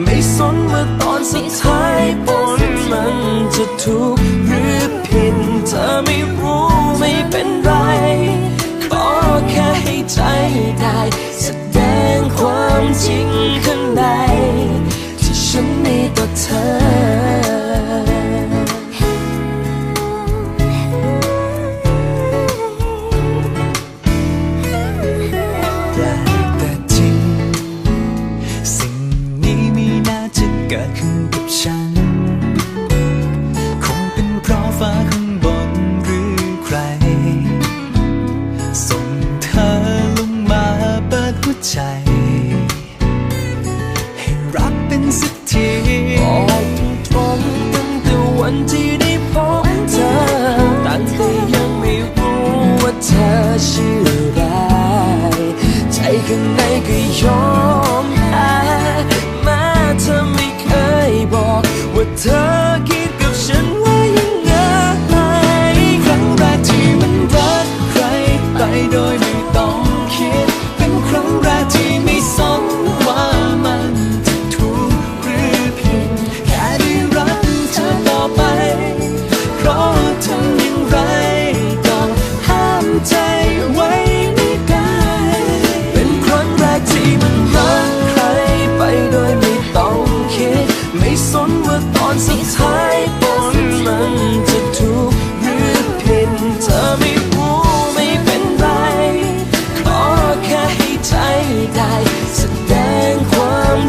ไม่สนเมื่อตอนสุดท้ายผลมันจะถูกหรือผิดเธอไม่รู้ไม่เป็นไรขอแค่ให้ใจได้แสดงความจริงข้างในที่ฉันมีต่อเธอ กับฉัน คงเป็นเพราะฟ้าข้างบนหรือใคร ส่งเธอลงมาเปิดหัวใจ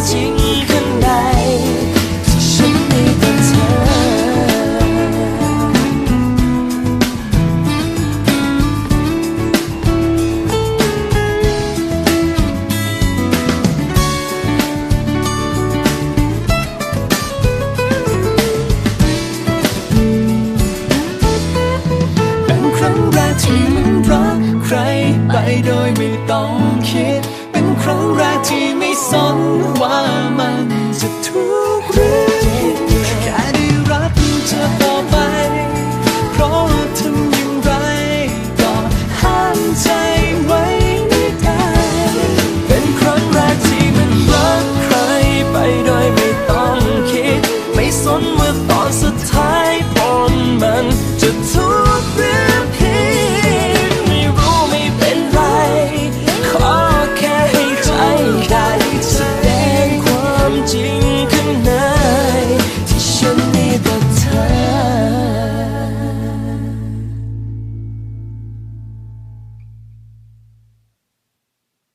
ค สนว่ามัน